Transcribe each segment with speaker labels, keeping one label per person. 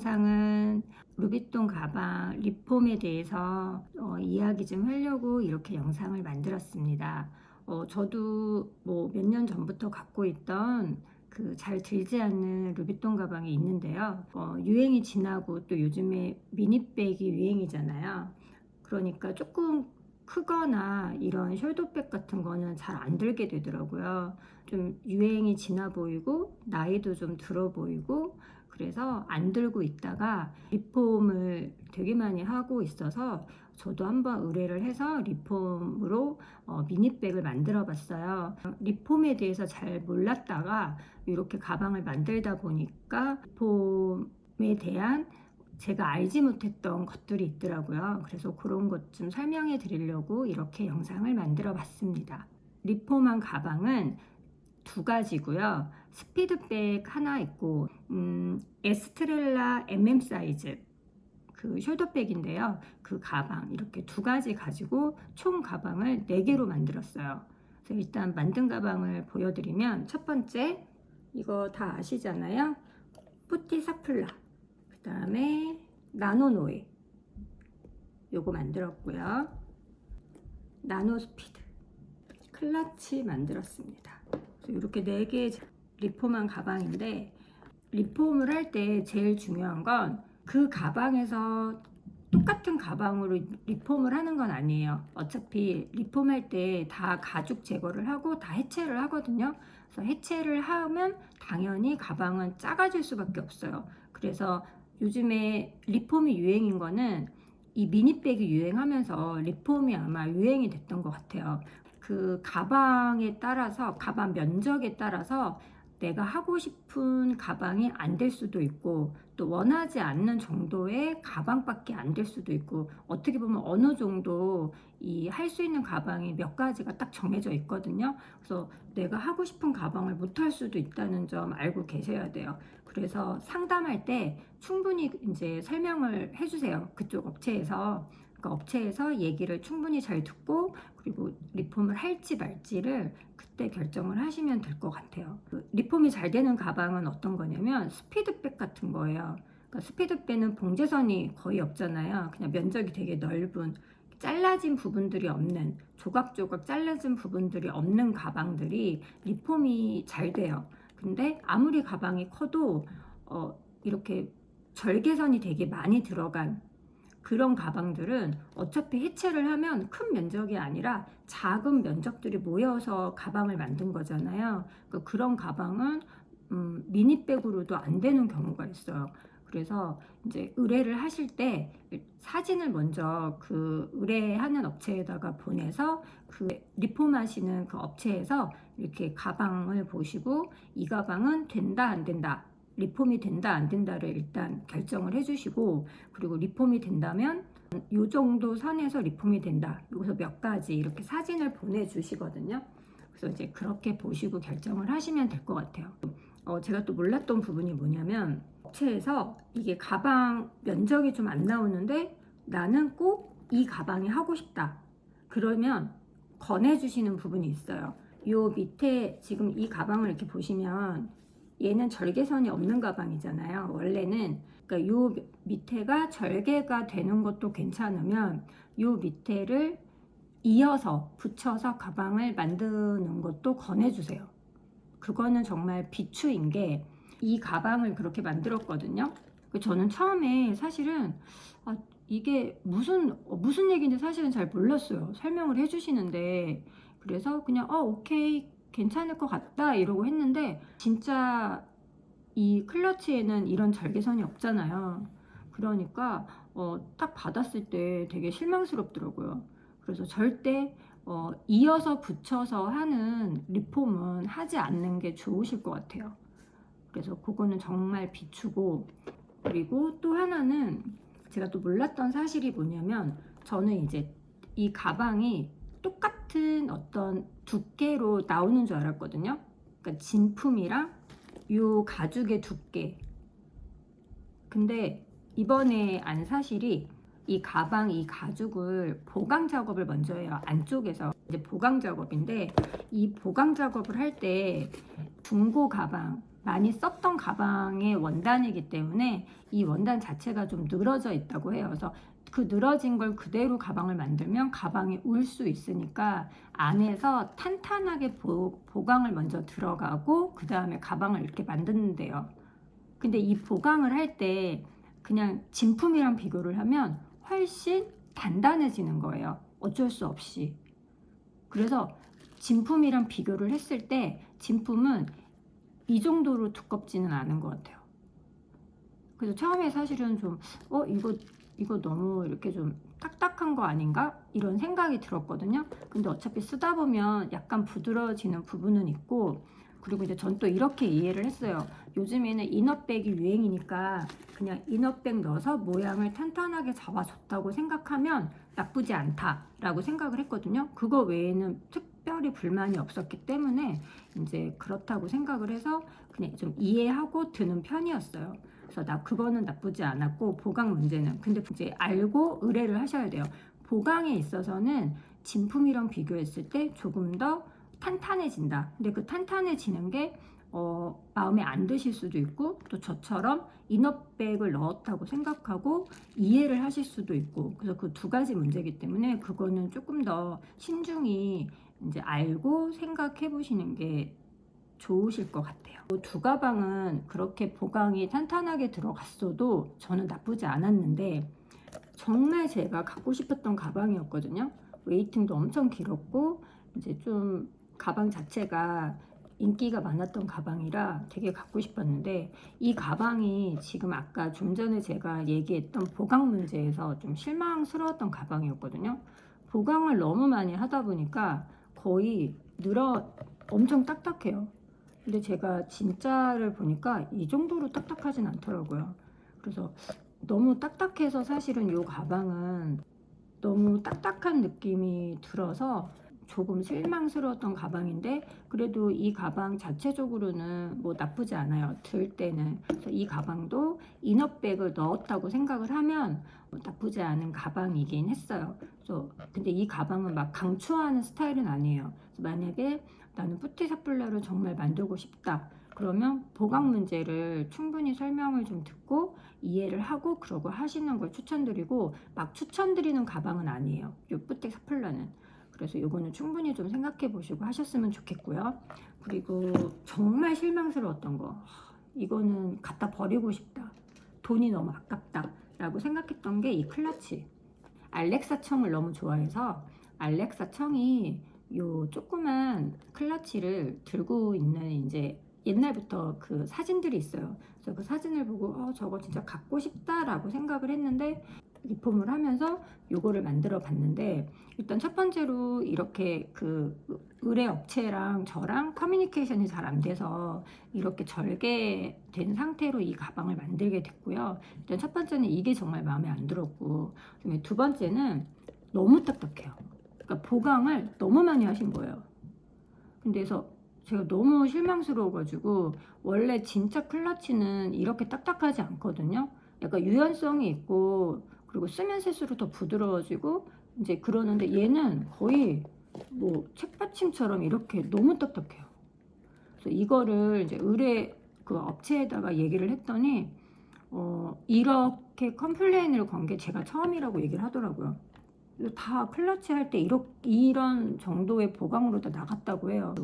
Speaker 1: 영상은 루비통 가방 리폼에 대해서 어, 이야기 좀 하려고 이렇게 영상을 만들었습니다. 어, 저도 뭐 몇 년 전부터 갖고 있던 그 잘 들지 않는 루비통 가방이 있는데요. 어, 유행이 지나고 또 요즘에 미니백이 유행이잖아요. 그러니까 조금 크거나 이런 숄더백 같은 거는 잘 안 들게 되더라고요. 좀 유행이 지나 보이고 나이도 좀 들어 보이고 그래서 안 들고 있다가 리폼을 되게 많이 하고 있어서 저도 한번 의뢰를 해서 리폼으로 어, 미니백을 만들어 봤어요. 리폼에 대해서 잘 몰랐다가 이렇게 가방을 만들다 보니까 리폼에 대한 제가 알지 못했던 것들이 있더라고요. 그래서 그런 것 좀 설명해 드리려고 이렇게 영상을 만들어 봤습니다. 리폼한 가방은 두 가지고요. 스피드백 하나 있고 음, 에스트렐라 MM 사이즈 그 숄더백인데요. 그 가방 이렇게 두 가지 가지고 총 가방을 네 개로 만들었어요. 그래서 일단 만든 가방을 보여드리면 첫 번째 이거 다 아시잖아요. 푸티 사플라 그 다음에 나노노에 요거 만들었고요. 나노 스피드 클러치 만들었습니다. 이렇게 네개 리폼한 가방인데 리폼을 할 때 제일 중요한 건 그 가방에서 똑같은 가방으로 리폼을 하는 건 아니에요. 어차피 리폼할 때 다 가죽 제거를 하고 다 해체를 하거든요. 그래서 해체를 하면 당연히 가방은 작아질 수밖에 없어요. 그래서 요즘에 리폼이 유행인 거는 이 미니백이 유행하면서 리폼이 아마 유행이 됐던 것 같아요. 그 가방에 따라서 가방 면적에 따라서 내가 하고 싶은 가방이 안 될 수도 있고 또 원하지 않는 정도의 가방밖에 안 될 수도 있고 어떻게 보면 어느 정도 이 할 수 있는 가방이 몇 가지가 딱 정해져 있거든요. 그래서 내가 하고 싶은 가방을 못 할 수도 있다는 점 알고 계셔야 돼요. 그래서 상담할 때 충분히 이제 설명을 해주세요. 그쪽 업체에서 그러니까 업체에서 얘기를 충분히 잘 듣고 그리고 리폼을 할지 말지를 그때 결정을 하시면 될 것 같아요. 그 리폼이 잘 되는 가방은 어떤 거냐면 스피드백 같은 거예요. 그러니까 스피드백은 봉제선이 거의 없잖아요. 그냥 면적이 되게 넓은 잘라진 부분들이 없는 조각조각 잘라진 부분들이 없는 가방들이 리폼이 잘 돼요. 근데 아무리 가방이 커도 어, 이렇게 절개선이 되게 많이 들어간 그런 가방들은 어차피 해체를 하면 큰 면적이 아니라 작은 면적들이 모여서 가방을 만든 거잖아요. 그런 가방은 음, 미니백으로도 안 되는 경우가 있어요. 그래서 이제 의뢰를 하실 때 사진을 먼저 그 의뢰하는 업체에다가 보내서 그 리폼하시는 그 업체에서 이렇게 가방을 보시고 이 가방은 된다 안 된다 리폼이 된다 안 된다를 일단 결정을 해주시고 그리고 리폼이 된다면 요 정도 선에서 리폼이 된다. 여기서 몇 가지 이렇게 사진을 보내주시거든요. 그래서 이제 그렇게 보시고 결정을 하시면 될 것 같아요. 어, 제가 또 몰랐던 부분이 뭐냐면 업체에서 이게 가방 면적이 좀 안 나오는데 나는 꼭 이 가방이 하고 싶다. 그러면 권해주시는 부분이 있어요. 요 밑에 지금 이 가방을 이렇게 보시면 얘는 절개선이 없는 가방이잖아요. 원래는 그러니까 요 밑에가 절개가 되는 것도 괜찮으면 요 밑에를 이어서 붙여서 가방을 만드는 것도 권해주세요. 그거는 정말 비추인 게 이 가방을 그렇게 만들었거든요. 그 저는 처음에 사실은 아, 이게 무슨 어, 무슨 얘기인지 사실은 잘 몰랐어요. 설명을 해주시는데 그래서 그냥 어 오케이 괜찮을 것 같다 이러고 했는데 진짜 이 클러치에는 이런 절개선이 없잖아요. 그러니까 어, 딱 받았을 때 되게 실망스럽더라고요. 그래서 절대 어, 이어서 붙여서 하는 리폼은 하지 않는 게 좋으실 것 같아요. 그래서 그거는 정말 비추고 그리고 또 하나는 제가 또 몰랐던 사실이 뭐냐면 저는 이제 이 가방이 똑같은 어떤 두께로 나오는 줄 알았거든요. 그러니까 진품이랑 요 가죽의 두께. 근데 이번에 안 사실이 이 가방 이 가죽을 보강 작업을 먼저 해요. 안쪽에서 이제 보강 작업인데 이 보강 작업을 할 때 중고 가방 많이 썼던 가방의 원단이기 때문에 이 원단 자체가 좀 늘어져 있다고 해요. 그래서 그 늘어진 걸 그대로 가방을 만들면 가방이 울 수 있으니까 안에서 탄탄하게 보, 보강을 먼저 들어가고 그 다음에 가방을 이렇게 만드는데요. 근데 이 보강을 할 때 그냥 진품이랑 비교를 하면 훨씬 단단해지는 거예요. 어쩔 수 없이. 그래서 진품이랑 비교를 했을 때 진품은 이 정도로 두껍지는 않은 것 같아요. 그래서 처음에 사실은 좀, 어, 이거, 이거 너무 이렇게 좀 딱딱한 거 아닌가? 이런 생각이 들었거든요. 근데 어차피 쓰다 보면 약간 부드러워지는 부분은 있고, 그리고 이제 전 또 이렇게 이해를 했어요. 요즘에는 이너백이 유행이니까 그냥 이너백 넣어서 모양을 탄탄하게 잡아줬다고 생각하면 나쁘지 않다라고 생각을 했거든요. 그거 외에는 특별히 불만이 없었기 때문에 이제 그렇다고 생각을 해서 그냥 좀 이해하고 드는 편이었어요. 그래서 나 그거는 나쁘지 않았고 보강 문제는 근데 이제 알고 의뢰를 하셔야 돼요. 보강에 있어서는 진품이랑 비교했을 때 조금 더 탄탄해진다. 근데 그 탄탄해지는 게 어, 마음에 안 드실 수도 있고 또 저처럼 이너백을 넣었다고 생각하고 이해를 하실 수도 있고 그래서 그 두 가지 문제이기 때문에 그거는 조금 더 신중히 이제 알고 생각해 보시는 게 좋으실 것 같아요. 그두 가방은 그렇게 보강이 탄탄하게 들어갔어도 저는 나쁘지 않았는데 정말 제가 갖고 싶었던 가방이었거든요. 웨이팅도 엄청 길었고 이제 좀 가방 자체가 인기가 많았던 가방이라 되게 갖고 싶었는데 이 가방이 지금 아까 좀 전에 제가 얘기했던 보강 문제에서 좀 실망스러웠던 가방이었거든요. 보강을 너무 많이 하다 보니까 거의 늘어 엄청 딱딱해요. 근데 제가 진짜를 보니까 이 정도로 딱딱하진 않더라고요. 그래서 너무 딱딱해서 사실은 이 가방은 너무 딱딱한 느낌이 들어서 조금 실망스러웠던 가방인데 그래도 이 가방 자체적으로는 뭐 나쁘지 않아요. 들 때는. 그래서 이 가방도 이너백을 넣었다고 생각을 하면 뭐 나쁘지 않은 가방이긴 했어요. 그래서 근데 이 가방은 막 강추하는 스타일은 아니에요. 만약에 나는 뿌티사플라를 정말 만들고 싶다. 그러면 보강 문제를 충분히 설명을 좀 듣고 이해를 하고 그러고 하시는 걸 추천드리고 막 추천드리는 가방은 아니에요. 요 뿌티 사플라는. 그래서 요거는 충분히 좀 생각해 보시고 하셨으면 좋겠고요. 그리고 정말 실망스러웠던 거. 이거는 갖다 버리고 싶다. 돈이 너무 아깝다. 라고 생각했던 게 이 클러치. 알렉사 청을 너무 좋아해서 알렉사 청이 요 조그만 클러치를 들고 있는 이제 옛날부터 그 사진들이 있어요. 그래서 그 사진을 보고 어, 저거 진짜 갖고 싶다라고 생각을 했는데 리폼을 하면서 요거를 만들어 봤는데 일단 첫 번째로 이렇게 그 의뢰 업체랑 저랑 커뮤니케이션이 잘 안 돼서 이렇게 절개된 상태로 이 가방을 만들게 됐고요. 일단 첫 번째는 이게 정말 마음에 안 들었고 그다음에 두 번째는 너무 딱딱해요. 그러니까 보강을 너무 많이 하신 거예요. 근데서 제가 너무 실망스러워가지고 원래 진짜 클러치는 이렇게 딱딱하지 않거든요. 약간 유연성이 있고 그리고 쓰면 쓸수록 더 부드러워지고 이제 그러는데 얘는 거의 뭐 책받침처럼 이렇게 너무 딱딱해요. 그래서 이거를 이제 의뢰 그 업체에다가 얘기를 했더니 어 이렇게 컴플레인을 건 게 제가 처음이라고 얘기를 하더라고요. 다 클러치 할 때 이런 정도의 보강으로 다 나갔다고 해요.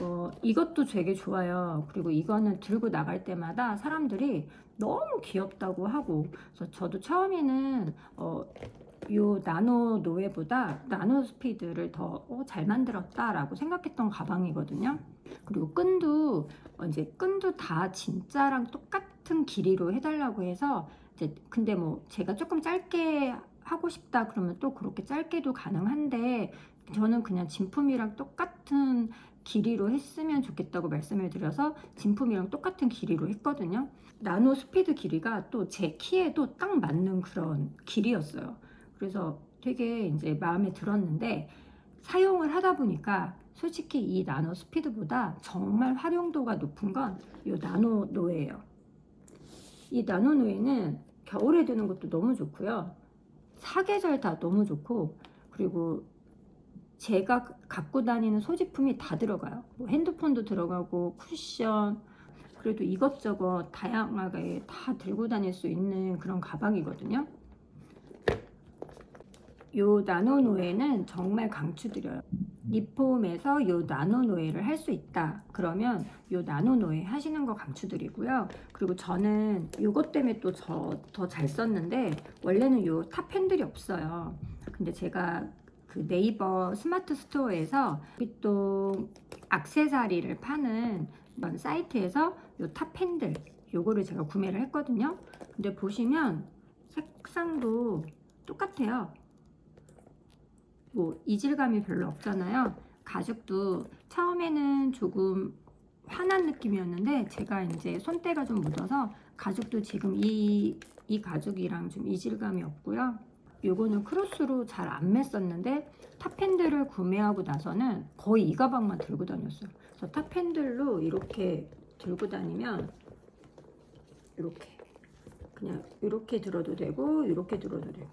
Speaker 1: 어, 이것도 되게 좋아요. 그리고 이거는 들고 나갈 때마다 사람들이 너무 귀엽다고 하고, 그래서 저도 처음에는 어, 요 나노 노웨보다 나노 스피드를 더잘 만들었다라고 생각했던 가방이거든요. 그리고 끈도 어, 이제 끈도 다 진짜랑 똑같은 길이로 해달라고 해서 이제 근데 뭐 제가 조금 짧게 하고 싶다 그러면 또 그렇게 짧게도 가능한데 저는 그냥 진품이랑 똑같은 길이로 했으면 좋겠다고 말씀을 드려서 진품이랑 똑같은 길이로 했거든요. 나노 스피드 길이가 또 제 키에도 딱 맞는 그런 길이었어요. 그래서 되게 이제 마음에 들었는데 사용을 하다 보니까 솔직히 이 나노 스피드보다 정말 활용도가 높은 건 이 나노 노예예요. 이 나노 노예는 겨울에 드는 것도 너무 좋고요. 사계절 다 너무 좋고 그리고 제가 갖고 다니는 소지품이 다 들어가요. 뭐 핸드폰도 들어가고 쿠션 그래도 이것저것 다양하게 다 들고 다닐 수 있는 그런 가방이거든요. 요 나노노에는 정말 강추드려요. 리폼에서 요 나노노에를 할 수 있다. 그러면 요 나노노에 하시는 거 강추드리고요. 그리고 저는 요것 때문에 또 저 더 잘 썼는데 원래는 요탑 핸들이 없어요. 근데 제가 그 네이버 스마트 스토어에서 또 악세사리를 파는 이런 사이트에서 요탑 핸들 요거를 제가 구매를 했거든요. 근데 보시면 색상도 똑같아요. 뭐 이질감이 별로 없잖아요. 가죽도 처음에는 조금 환한 느낌이었는데 제가 이제 손때가 좀 묻어서 가죽도 지금 이, 이 가죽이랑 좀 이질감이 없고요. 요거는 크로스로 잘 안 맸었는데 탑핸들을 구매하고 나서는 거의 이 가방만 들고 다녔어요. 그래서 탑핸들로 이렇게 들고 다니면 이렇게 그냥 이렇게 들어도 되고 이렇게 들어도 되고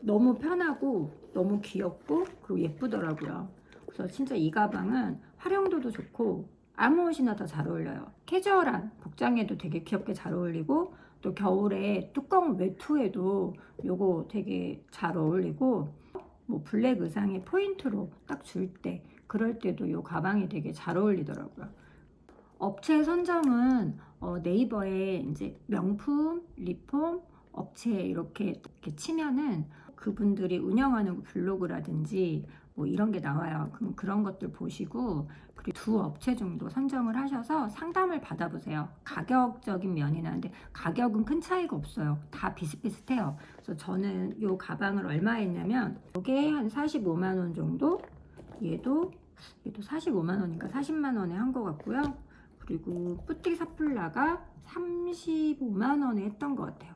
Speaker 1: 너무 편하고 너무 귀엽고 그리고 예쁘더라고요. 그래서 진짜 이 가방은 활용도도 좋고 아무 옷이나 다 잘 어울려요. 캐주얼한 복장에도 되게 귀엽게 잘 어울리고 또 겨울에 두꺼운 외투에도 요거 되게 잘 어울리고 뭐 블랙 의상에 포인트로 딱 줄 때 그럴 때도 요 가방이 되게 잘 어울리더라고요. 업체 선점은 어, 네이버에 이제 명품, 리폼 업체 이렇게, 이렇게 치면은 그분들이 운영하는 블로그라든지 뭐 이런 게 나와요. 그럼 그런 것들 보시고 그리고 두 업체 정도 선정을 하셔서 상담을 받아보세요. 가격적인 면이나 근데 가격은 큰 차이가 없어요. 다 비슷비슷해요. 그래서 저는 요 가방을 얼마에 했냐면 이게 한 45만 원 정도 얘도 얘도 45만 원인가 40만 원에 한 것 같고요. 그리고 뿌띠 사플라가 35만 원에 했던 것 같아요.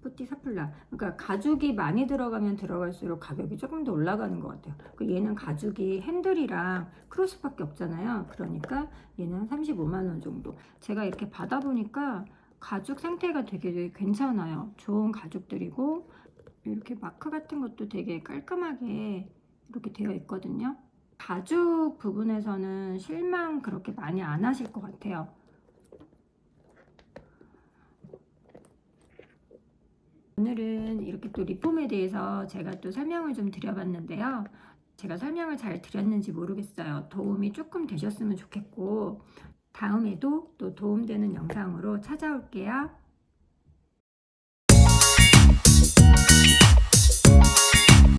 Speaker 1: 뿌띠 사플라. 그러니까 가죽이 많이 들어가면 들어갈수록 가격이 조금 더 올라가는 것 같아요. 그 얘는 가죽이 핸들이랑 크로스밖에 없잖아요. 그러니까 얘는 35만 원 정도. 제가 이렇게 받아보니까 가죽 상태가 되게 괜찮아요. 좋은 가죽들이고 이렇게 마크 같은 것도 되게 깔끔하게 이렇게 되어 있거든요. 가죽 부분에서는 실망 그렇게 많이 안 하실 것 같아요. 오늘은 이렇게 또 리폼에 대해서 제가 또 설명을 좀 드려봤는데요. 제가 설명을 잘 드렸는지 모르겠어요. 도움이 조금 되셨으면 좋겠고, 다음에도 또 도움되는 영상으로 찾아올게요.